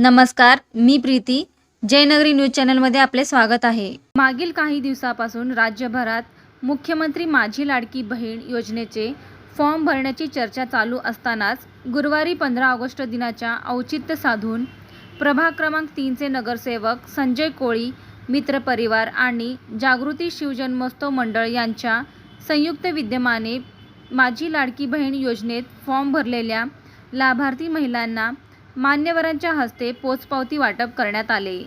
नमस्कार मी प्रीती. जयनगरी न्यूज चॅनलमध्ये आपले स्वागत आहे. मागील काही दिवसापासून राज्यभरात मुख्यमंत्री माझी लाडकी बहीण योजनेचे फॉर्म भरण्याची चर्चा चालू असतानाच गुरुवारी पंधरा ऑगस्ट दिनाच्या औचित्य साधून प्रभाग क्रमांक तीनचे नगरसेवक संजय कोळी मित्रपरिवार आणि जागृती शिवजन्मोत्सव मंडळ यांच्या संयुक्त विद्यमाने माझी लाडकी बहीण योजनेत फॉर्म भरलेल्या लाभार्थी महिलांना मान्यवरांच्या हस्ते पोचपावती वाटप करण्यात आले.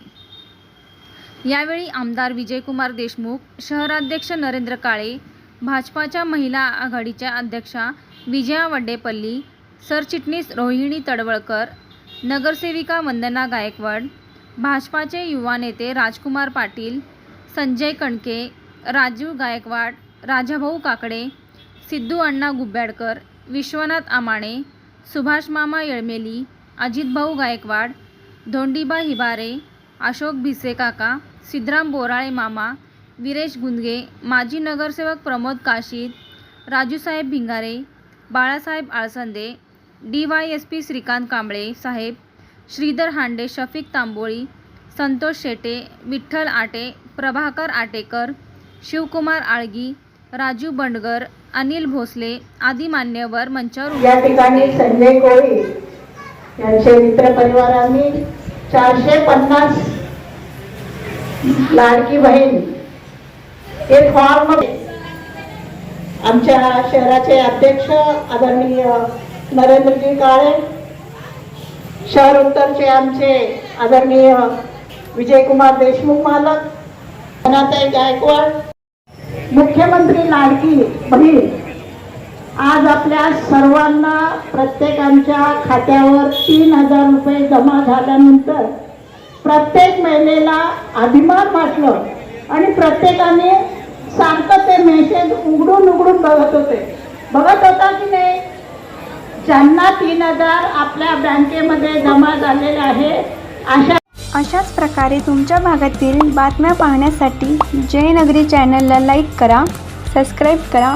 यावेळी आमदार विजयकुमार देशमुख शहराध्यक्ष नरेंद्र काळे भाजपाच्या महिला आघाडीच्या अध्यक्षा विजया वड्डेपल्ली सरचिटणीस रोहिणी तडवळकर नगरसेविका वंदना गायकवाड भाजपाचे युवा नेते राजकुमार पाटील संजय कणके राजीव गायकवाड राजाभाऊ काकडे सिद्धू अण्णा गुब्याडकर विश्वनाथ आमाणे सुभाष मामा येळमेली अजितभाऊ गायकवाड धोंडीबा हिबारे अशोक भिसे काका सिद्धराम बोराळे मामा विरेश गुंदगे माजी नगरसेवक Pramod Kashid Rajusaheb Bhingare Balasaheb Alsande D Y S P Shrikant Kamble saheb Shridhar Hande Shafiq Tamboli Santosh Shete Vitthal Ate Prabhakar Atekar Shivakumar Algi Raju Bandgar Anil Bhosale आदी मान्यवर मंचावर या ठिकाणी संजय कोळी यांचे मित्र परिवारांनी चारशे पन्नास लाडकी बहीण हे फॉर्म आमच्या शहराचे अध्यक्ष आदरणीय नरेंद्रजी काळे शहर उत्तरचे आमचे आदरणीय विजयकुमार देशमुख मालक अनाताई गायकवाड मुख्यमंत्री लाडकी बहीण. आज आपल्या सर्वांना प्रत्येकांच्या खात्यावर तीन हजार रुपये जमा झाल्यानंतर प्रत्येक महिलेला अभिमान वाटलं आणि प्रत्येकाने सारखं ते मेसेज उघडून उघडून बघत होते. बघत होता की नाही? ज्यांना तीन हजार आपल्या बँकेमध्ये जमा झालेले आहे अशा अशाच प्रकारे तुमच्या भागातील बातम्या पाहण्यासाठी जयनगरी चॅनलला लाईक करा सबस्क्राईब करा.